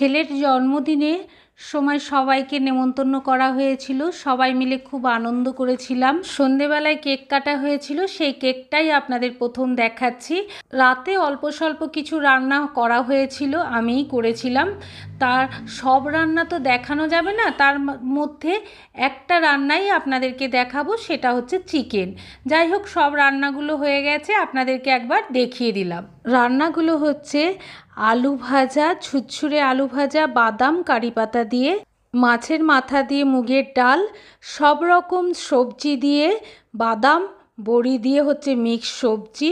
ছেলের জন্মদিনে সময় সবাইকে নেমন্তন্ন করা হয়েছিল। সবাই মিলে খুব আনন্দ করেছিলাম। সন্ধেবেলায় কেক কাটা হয়েছিল। সেই কেকটাই আপনাদের প্রথম দেখাচ্ছি। রাতে অল্প স্বল্প কিছু রান্না করা হয়েছিল, আমিই করেছিলাম। তার সব রান্না তো দেখানো যাবে না, তার মধ্যে একটা রান্নাই আপনাদেরকে দেখাবো, সেটা হচ্ছে চিকেন। যাই হোক, সব রান্নাগুলো হয়ে গেছে, আপনাদেরকে একবার দেখিয়ে দিলাম। রান্নাগুলো হচ্ছে আলু ভাজা ছুচ্ছুরে আলু ভাজা বাদাম কারি পাতা দিয়ে, মাছের মাথা দিয়ে মুগের ডাল, সব রকম সবজি দিয়ে, বাদাম, বড়ি দিয়ে হচ্ছে মিক্স সবজি,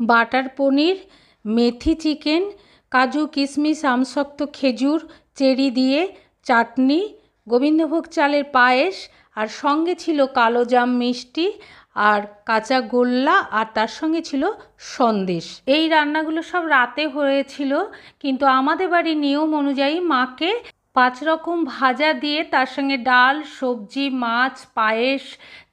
বাটার পনির, মেথি চিকেন, কাজু, কিশমিশ, আমশক্ত খেজুর, চেরি দিয়ে, চাটনি, গোবিন্দভোগ চালের পায়েস, আর সঙ্গে ছিল কালো জাম মিষ্টি আর কাঁচা গোল্লা আর তার সঙ্গে ছিল সন্দেশ। এই রান্নাগুলো সব রাতে হয়েছিল, কিন্তু আমাদের বাড়ির নিয়ম অনুযায়ী মাকে পাঁচ রকম ভাজা দিয়ে তার সঙ্গে ডাল, সবজি, মাছ, পায়েস,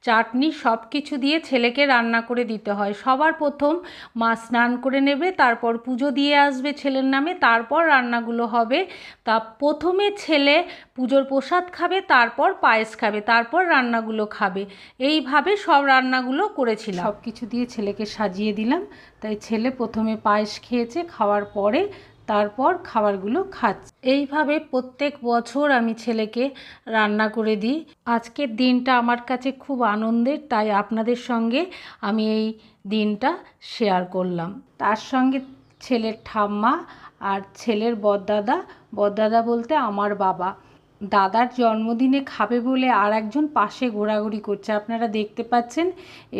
চাটনি সব কিছু দিয়ে ছেলেকে রান্না করে দিতে হয়। সবার প্রথম মা স্নান করে নেবে, তারপর পুজো দিয়ে আসবে ছেলের নামে, তারপর রান্নাগুলো হবে। তা প্রথমে ছেলে পুজোর প্রসাদ খাবে, তারপর পায়েস খাবে, তারপর রান্নাগুলো খাবে। এইভাবে সব রান্নাগুলো করেছিলাম। সব কিছু দিয়ে ছেলেকে সাজিয়ে দিলাম। তাই ছেলে প্রথমে পায়েস খেয়েছে, খাওয়ার পরে তারপর খাবারগুলো খাচ্ছে। এইভাবে প্রত্যেক বছর আমি ছেলেকে রান্না করে দিই। আজকের দিনটা আমার কাছে খুব আনন্দের, তাই আপনাদের সঙ্গে আমি এই দিনটা শেয়ার করলাম। তার সঙ্গে ছেলের ঠাম্মা আর ছেলের বদদাদা। বদদাদা বলতে আমার বাবা। দাদার জন্মদিনে খাবে বলে আর একজন পাশে ঘোরাঘুরি করছে, আপনারা দেখতে পাচ্ছেন।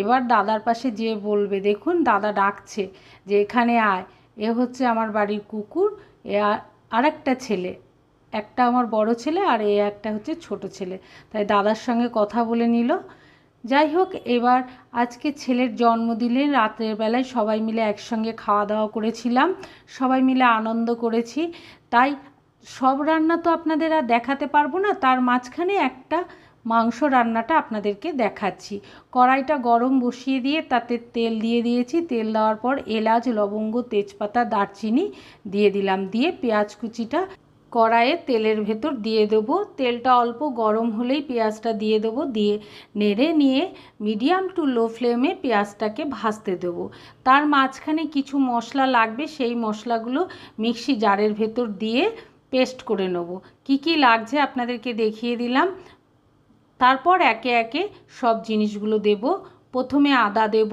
এবার দাদার পাশে যেয়ে বলবে, দেখুন, দাদা ডাকছে, যে এখানে আয়। এ হচ্ছে আমার বাড়ির কুকুর, এ আর- আরেকটা ছেলে। একটা আমার বড় ছেলে আর এ একটা হচ্ছে ছোট ছেলে। তাই দাদার সঙ্গে কথা বলে নিল। যাই হোক, এবার আজকে ছেলের জন্মদিনে রাতের বেলায় সবাই মিলে একসঙ্গে খাওয়া দাওয়া করেছিলাম। সবাই মিলে আনন্দ করেছি। তাই সব রান্না তো আপনাদের আর দেখাতে পারব না। তার মাঝখানে একটা মাংস রান্নাটা আপনাদেরকে দেখাচ্ছি। কড়াইটা গরম বসিয়ে দিয়ে তাতে তেল দিয়ে দিয়েছি। তেল দেওয়ার পর এলাচ, লবঙ্গ, তেজপাতা, দারচিনি দিয়ে দিলাম। দিয়ে পেঁয়াজ কুচিটা কড়াইয়ে তেলের ভেতর দিয়ে দেবো। তেলটা অল্প গরম হলেই পেঁয়াজটা দিয়ে দেবো। দিয়ে নেড়ে নিয়ে মিডিয়াম টু লো ফ্লেমে পেঁয়াজটাকে ভাজতে দেবো। তার মাঝখানে কিছু মশলা লাগবে, সেই মশলাগুলো মিক্সি জারের ভেতর দিয়ে পেস্ট করে নেব। কি কি লাগছে আপনাদেরকে দেখিয়ে দিলাম। তারপর একে একে সব জিনিসগুলো দেব। প্রথমে আদা দেব।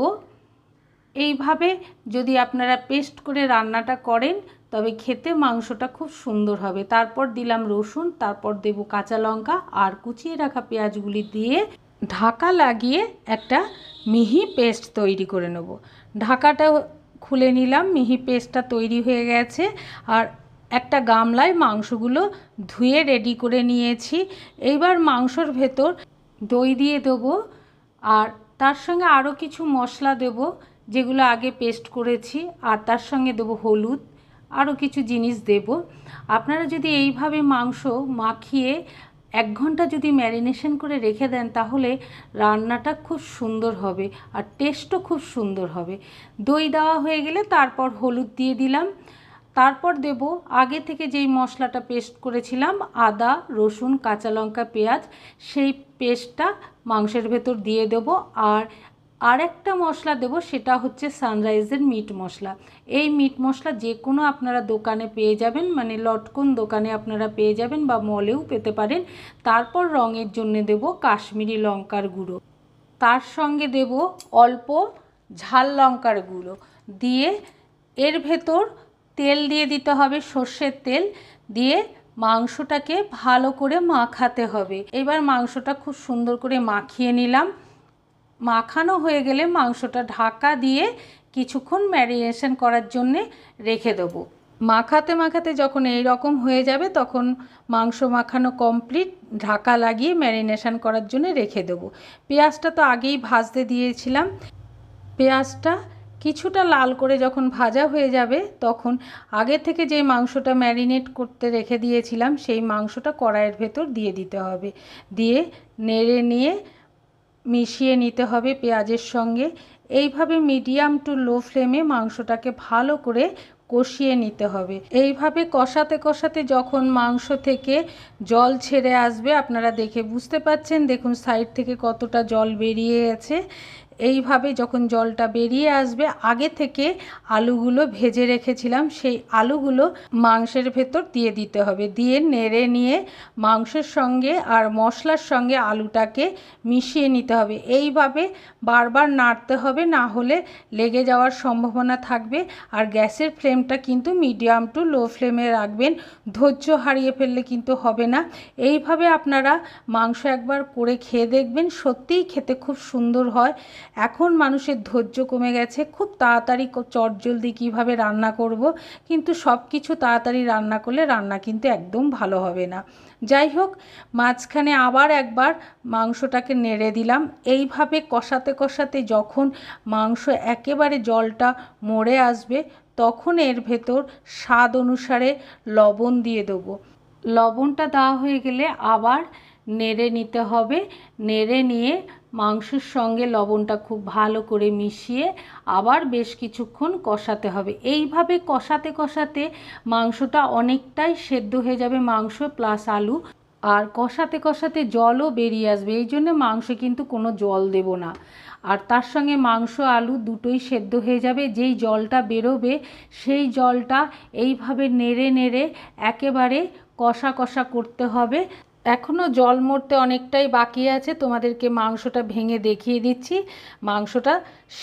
এইভাবে যদি আপনারা পেস্ট করে রান্নাটা করেন, তবে খেতে মাংসটা খুব সুন্দর হবে। তারপর দিলাম রসুন, তারপর দেব কাঁচা লঙ্কা আর কুচিয়ে রাখা পেঁয়াজগুলি দিয়ে ঢাকা লাগিয়ে একটা মিহি পেস্ট তৈরি করে নেব। ঢাকাটা খুলে নিলাম, মিহি পেস্টটা তৈরি হয়ে গেছে। আর একটা গামলায় মাংসগুলো ধুয়ে রেডি করে নিয়েছি। এইবার মাংসর ভেতর দই দিয়ে দেবো আর তার সঙ্গে আরও কিছু মশলা দেব, যেগুলো আগে পেস্ট করেছি। আর তার সঙ্গে দেবো হলুদ আরও কিছু জিনিস দেব। আপনারা যদি এইভাবে মাংস মাখিয়ে এক ঘণ্টা যদি ম্যারিনেশন করে রেখে দেন, তাহলে রান্নাটা খুব সুন্দর হবে আর টেস্টও খুব সুন্দর হবে। দই দেওয়া হয়ে গেলে তারপর হলুদ দিয়ে দিলাম। তারপর দেব আগে থেকে যেই মশলাটা পেস্ট করেছিলাম, আদা, রসুন, কাঁচা লঙ্কা, পেঁয়াজ, সেই পেস্টটা মাংসের ভেতর দিয়ে দেব। আর আরেকটা মশলা দেব, সেটা হচ্ছে সানরাইজের মিট মশলা। এই মিট মশলা যে কোনো আপনারা দোকানে পেয়ে যাবেন মানে লটকন দোকানে আপনারা পেয়ে যাবেন বা মলেও পেতে পারেন। তারপর রঙের জন্য দেব কাশ্মীরি লঙ্কার গুঁড়ো। তার সঙ্গে দেব অল্প ঝাল লঙ্কার গুঁড়ো। দিয়ে এর ভেতর তেল দিয়ে দিতে হবে সর্ষের তেল দিয়ে মাংসটাকে ভালো করে মাখাতে হবে। এবার মাংসটা খুব সুন্দর করে মাখিয়ে নিলাম। মাখানো হয়ে গেলে মাংসটা ঢাকা দিয়ে কিছুক্ষণ ম্যারিনেশন করার জন্যে রেখে দেবো। মাখাতে মাখাতে যখন এই রকম হয়ে যাবে তখন মাংস মাখানো কমপ্লিট, ঢাকা লাগিয়ে ম্যারিনেশন করার জন্য রেখে দেবো। পেঁয়াজটা তো আগেই ভাজতে দিয়েছিলাম। পেঁয়াজটা কিছুটা লাল করে যখন ভাজা হয়ে যাবে, তখন আগে থেকে যে মাংসটা ম্যারিনেট করতে রেখে দিয়েছিলাম, সেই মাংসটা কড়াইয়ের ভেতর দিয়ে দিতে হবে। দিয়ে নেড়ে নিয়ে মিশিয়ে নিতে হবে পেঁয়াজের সঙ্গে। এইভাবে মিডিয়াম টু লো ফ্লেমে মাংসটাকে ভালো করে কষিয়ে নিতে হবে। এইভাবে কষাতে কষাতে যখন মাংস থেকে জল ছেড়ে আসবে, আপনারা দেখে বুঝতে পাচ্ছেন দেখুন সাইড থেকে কতটা জল বেরিয়ে গেছে এইভাবে যখন জলটা বেরিয়ে আসবে, আগে থেকে আলুগুলো ভেজে রেখেছিলাম, সেই আলুগুলো মাংসের ভেতর দিয়ে দিতে হবে। দিয়ে নেড়ে নিয়ে মাংসের সঙ্গে আর মশলার সঙ্গে আলুটাকে মিশিয়ে নিতে হবে। এইভাবে বারবার নাড়তে হবে, না হলে লেগে যাওয়ার সম্ভাবনা থাকবে। আর গ্যাসের ফ্লেমটা কিন্তু মিডিয়াম টু লো ফ্লেমে রাখবেন। ধৈর্য হারিয়ে ফেললে কিন্তু হবে না। এইভাবে আপনারা মাংস একবার করে খেয়ে দেখবেন, সত্যিই খেতে খুব সুন্দর হয়। এখন মানুষের ধৈর্য কমে গেছে। খুব তাড়াতাড়ি চটজলদি কীভাবে রান্না করব, কিন্তু সব কিছু তাড়াতাড়ি রান্না করলে রান্না কিন্তু একদম ভালো হবে না। যাই হোক, মাঝখানে আবার একবার মাংসটাকে নেড়ে দিলাম। এইভাবে কষাতে কষাতে যখন মাংস একেবারে জলটা মরে আসবে, তখন এর ভেতর স্বাদ অনুসারে লবণ দিয়ে দেবো। লবণটা দেওয়া হয়ে গেলে আবার নেড়ে নিতে হবে। নেড়ে নিয়ে মাংসের সঙ্গে লবণটা খুব ভালো করে মিশিয়ে আবার বেশ কিছুক্ষণ কষাতে হবে। এইভাবে কষাতে কষাতে মাংসটা অনেকটাই সেদ্ধ হয়ে যাবে মাংস প্লাস আলু। আর কষাতে কষাতে জলও বেরিয়ে আসবে, এই জন্য মাংস কিন্তু কোনো জল দেব না। আর তার সঙ্গে মাংস, আলু দুটোই সেদ্ধ হয়ে যাবে, যেই জলটা বেরোবে সেই জলটা এইভাবে নেড়ে নেড়ে একেবারে কষা কষা করতে হবে। এখনও জল মরতে অনেকটাই বাকি আছে। তোমাদেরকে মাংসটা ভেঙে দেখিয়ে দিচ্ছি। মাংসটা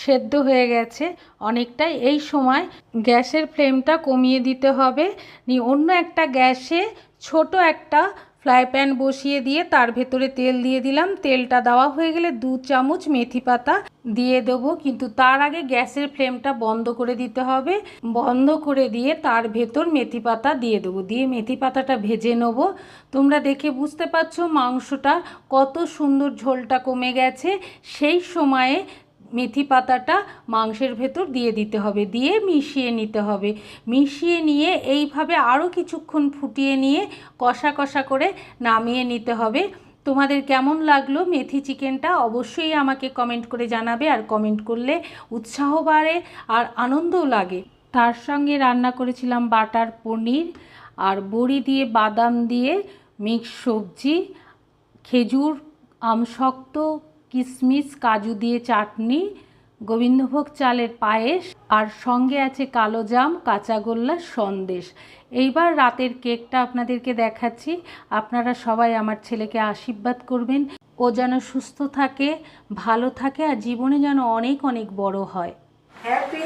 সেদ্ধ হয়ে গেছে অনেকটাই। এই সময় গ্যাসের ফ্লেমটা কমিয়ে দিতে হবে। নি অন্য একটা গ্যাসে ছোট একটা ফ্রাই প্যান বসিয়ে দিয়ে তার ভেতরে তেল দিয়ে দিলাম। তেলটা দেওয়া হয়ে গেলে দু চামচ মেথি পাতা দিয়ে দেবো। কিন্তু তার আগে গ্যাসের ফ্লেমটা বন্ধ করে দিতে হবে। বন্ধ করে দিয়ে তার ভেতর মেথি পাতা দিয়ে দেবো। দিয়ে মেথি পাতাটা ভেজে নেব। তোমরা দেখে বুঝতে পারছ মাংসটা কত সুন্দর ঝোলটা কমে গেছে। সেই সময়ে মেথি পাতাটা মাংসের ভেতর দিয়ে দিতে হবে, দিয়ে মিশিয়ে নিতে হবে। মিশিয়ে নিয়ে এইভাবে আরও কিছুক্ষণ ফুটিয়ে নিয়ে কষা কষা করে নামিয়ে নিতে হবে। তোমাদের কেমন লাগল মেথি চিকেনটা অবশ্যই আমাকে কমেন্ট করে জানাবে আর কমেন্ট করলে উৎসাহ বাড়ে আর আনন্দও লাগে। তার সঙ্গে রান্না করেছিলাম বাটার পনির আর বড়ি দিয়ে বাদাম দিয়ে মিক্স সবজি, খেজুর, আমশক্ত কিশমিশ কাজু দিয়ে চাটনি গোবিন্দভোগ চালের পায়েস আর সঙ্গে আছে কালো জাম কাঁচাগোল্লা সন্দেশ। এইবার রাতের কেকটা আপনাদেরকে দেখাচ্ছি। আপনারা সবাই আমার ছেলেকে আশীর্বাদ করবেন। ও যেন সুস্থ থাকে ভালো থাকে আর জীবনে যেন অনেক অনেক বড় হয়। হ্যাপি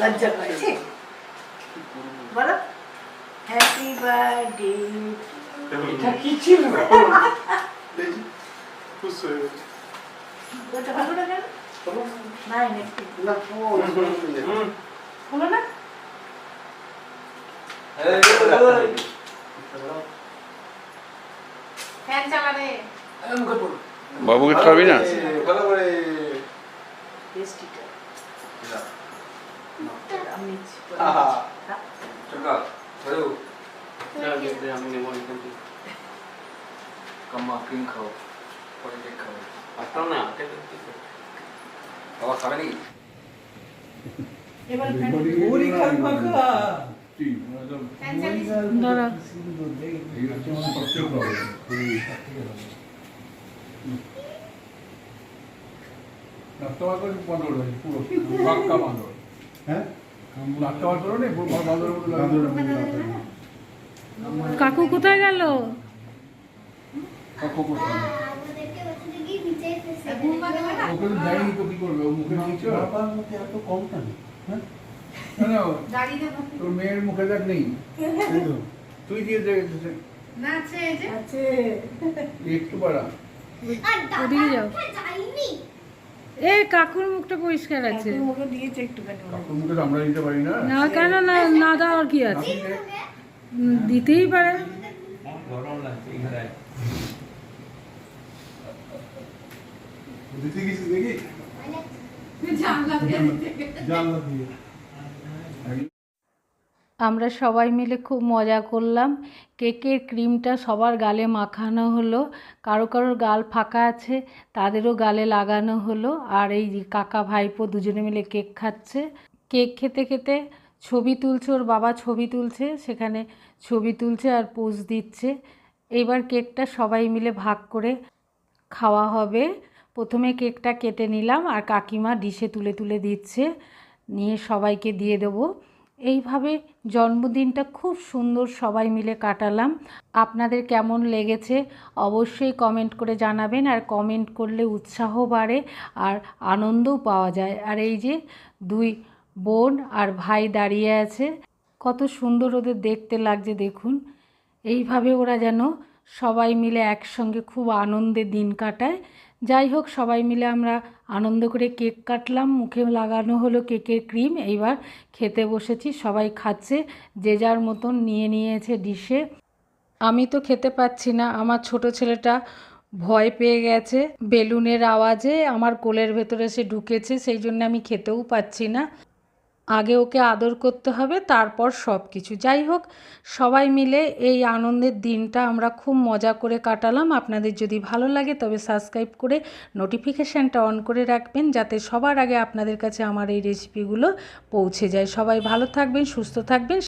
লজ্জা করেছে বলো। হ্যাপি বার্থডে এটা কি ছিল দেখি খুশ হয়ে ওটা ভালো না কেন নাই নাকি না ও হলো না ফ্যান চালা রে বাবুকে খাবি না ভালো করে টেস্টিটা আমি নিচ্ছি। আহা কাম্মা ক্রিম খাও পরে কেক খাও আসতাম না বাবা খাবে নাকি এবার ফ্যান ফ্যান চালিয়েছি দাঁড়া কাকু কোথায় গেল? কি থাকো। তোর মেয়ের মুখে দেখ নেই তুই দিয়ে দে একটু বাড়া। যাও। এ কাকুর মুখটা পরিষ্কার আছে। এখন দিয়েছে একটুখানি কাকুর মুখে তো আমরা দিতে পারি না? না কেন না না দেওয়ার কি আছে? দিতেই পারে। দিতে গেছি দেখি জানলা দিয়ে জানলা দিয়ে। আমরা সবাই মিলে খুব মজা করলাম। কেকের ক্রিমটা সবার গালে মাখানো হলো। কারও কারোর গাল ফাঁকা আছে, তাদেরও গালে লাগানো হলো। আর এই কাকা ভাইপো দুজনে মিলে কেক খাচ্ছে। কেক খেতে খেতে ছবি তুলছে, ওর বাবা ছবি তুলছে, সেখানে ছবি তুলছে আর পোজ দিচ্ছে। এবার কেকটা সবাই মিলে ভাগ করে খাওয়া হবে। প্রথমে কেকটা কেটে নিলাম আর কাকিমা ডিশে তুলে তুলে দিচ্ছে। নিয়ে সবাইকে দিয়ে দেবো। এইভাবে জন্মদিনটা খুব সুন্দর সবাই মিলে কাটালাম। আপনাদের কেমন লেগেছে অবশ্যই কমেন্ট করে জানাবেন আর কমেন্ট করলে উৎসাহ বাড়ে আর আনন্দও পাওয়া যায়। আর এই যে দুই বোন আর ভাই দাঁড়িয়ে আছে, কত সুন্দর ওদের দেখতে লাগছে দেখুন। এইভাবে ওরা যেন সবাই মিলে একসঙ্গে খুব আনন্দে দিন কাটায়। যাই হোক, সবাই মিলে আমরা আনন্দ করে কেক কাটলাম। মুখে লাগানো হলো কেকের ক্রিম। এইবার খেতে বসেছি। সবাই খাচ্ছে। যে যার মতন নিয়ে নিয়েছে ডিশে। আমি তো খেতে পাচ্ছি না। আমার ছোট ছেলেটা ভয় পেয়ে গেছে বেলুনের আওয়াজে। আমার কোলের ভেতরে সে ঢুকেছে। সেই জন্য আমি খেতেও পাচ্ছি না। আগে ওকে আদর করতে হবে, তারপর সব কিছু যাই হোক, সবাই মিলে এই আনন্দের দিনটা আমরা খুব মজা করে কাটালাম। আপনাদের যদি ভালো লাগে তবে সাবস্ক্রাইব করে নোটিফিকেশানটা অন করে রাখবেন, যাতে সবার আগে আপনাদের কাছে আমার এই রেসিপিগুলো পৌঁছে যায়। সবাই ভালো থাকবেন, সুস্থ থাকবেন